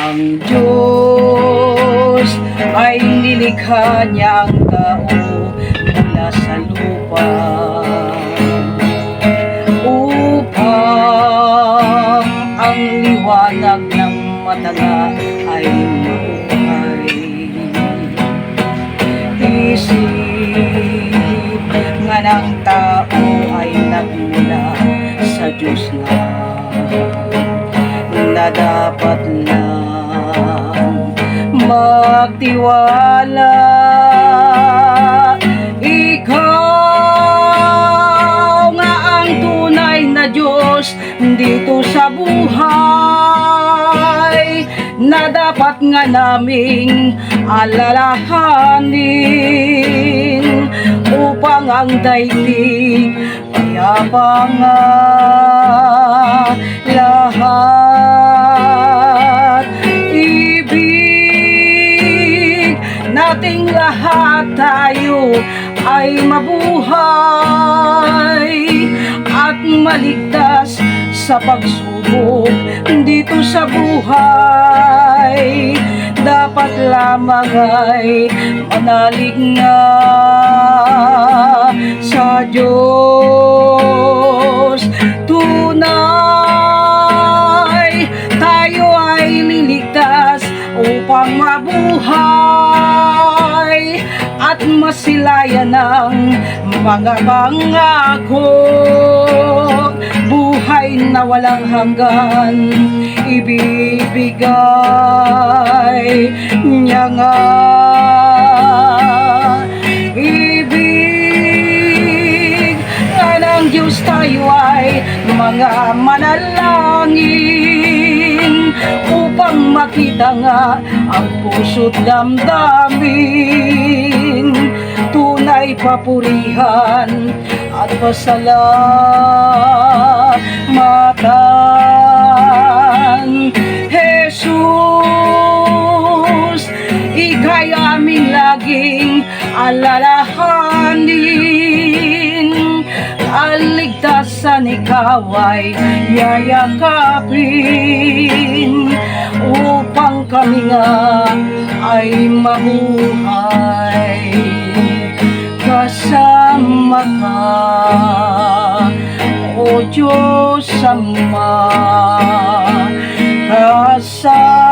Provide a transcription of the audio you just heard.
Ang Diyos ay nilikha niyang tao mula sa lupa upang ang liwanag ng mata ay mabuhay. Isip nga ng tao ay nagmula sa Diyos na na dapat lang magtiwala. Ikaw nga ang tunay na Diyos dito sa buhay na dapat nga naming alalahanin upang ang daigdig payapa nga lahat lahat tayo ay mabuhay at maligtas sa pagsubok. Dito sa buhay dapat lamang ay manalig nga at masilayan ng mga pangako. Buhay na walang hanggan ibibigay niya nga. Ibig nga ng Diyos tayo ay mga manalangin upang makita nga ang puso't damdamin tunay papurihan at pasalamatan Jesus ikay aming laging alalahanin. Kaligtasan ikaw ay yayakapin upang kami nga ay mabuhay ka o Diyos Ama kasama